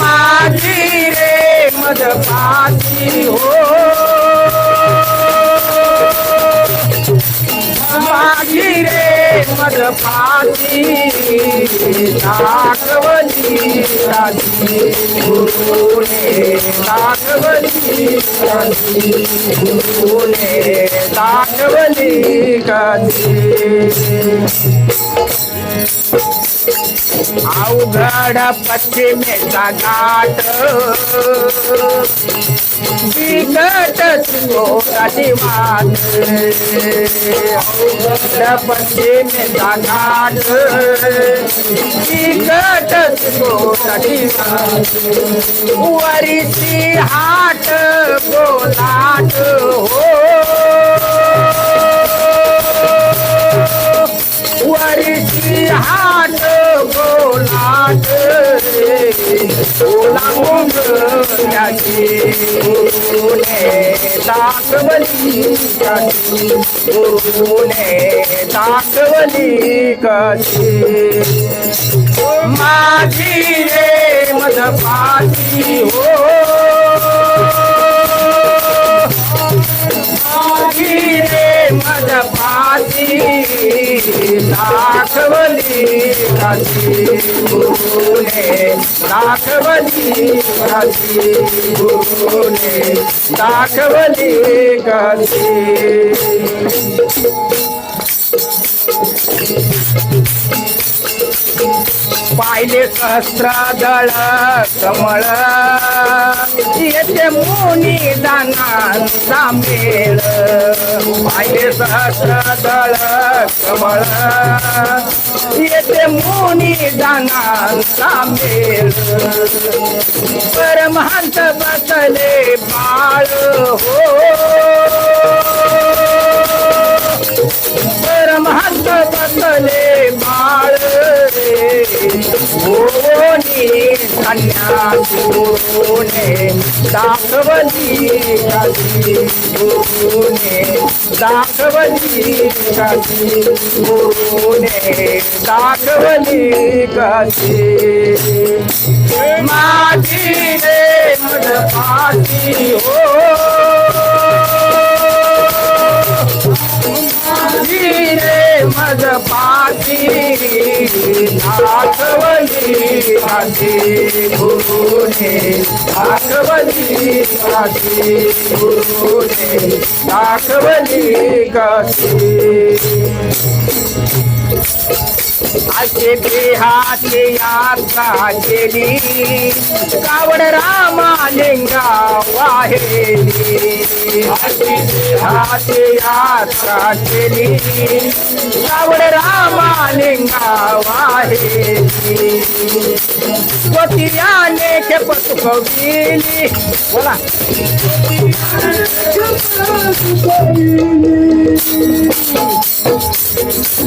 माझी रे मदपाती हो. माझी रे मदपाती दाखवली राजी गुरुने दाखवली राजी गुरुने दाखवली कधी अवघड पश्चिमेचा घाट. बिकट त्रिकोणाची वाट अवघड पश्चिमेचा घाट. बिकट त्रिकोणाची वाट वरीची हाट बोला. बोला दाखवली कशी? गुरुने दाखवली कशी? माझी रे मदपाती हो मदपाती दाखवली कशी गुरुने दाखवली कशी गुरुने दाखवली कशी पाहिले सहस्त्र दळ कमळ. येथे मुनी दानांचा मेळ पाहिजे सहस्त्र कमळ. येथे मुनी दानांचा मेळ परमहंत बसले बाळ हो. परमहंत बसले बाळ रे. भोनी कन्या दाखवली कशी गुरुने दाखवली कशी गुरुने दाखवली कशी माझी रे मदपाती हो. माझी रे मदपाती दाखवली माझी गुरुने दाखवली काशी गुरुने दाखवली काशी असे देहाची यात्रा केली कावड रामालिंगा वाहेली अशी देहाची यात्रा केली. कावड रामाने वाहेली हे खेप चुकविली बोला.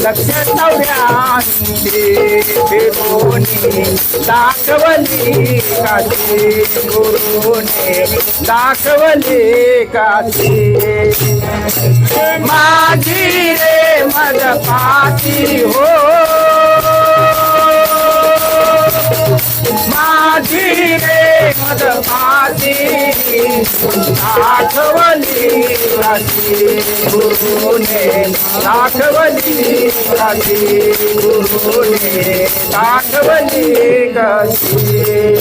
लक्ष नवऱ्यांची फिरोनी दाखवली काशी. गुरुने दाखवली काशी. माझी रे मदपाती हो. माझी रे मदपाती आठवली काशी गुरुने आठवली काशी गुरुने आठवली कशी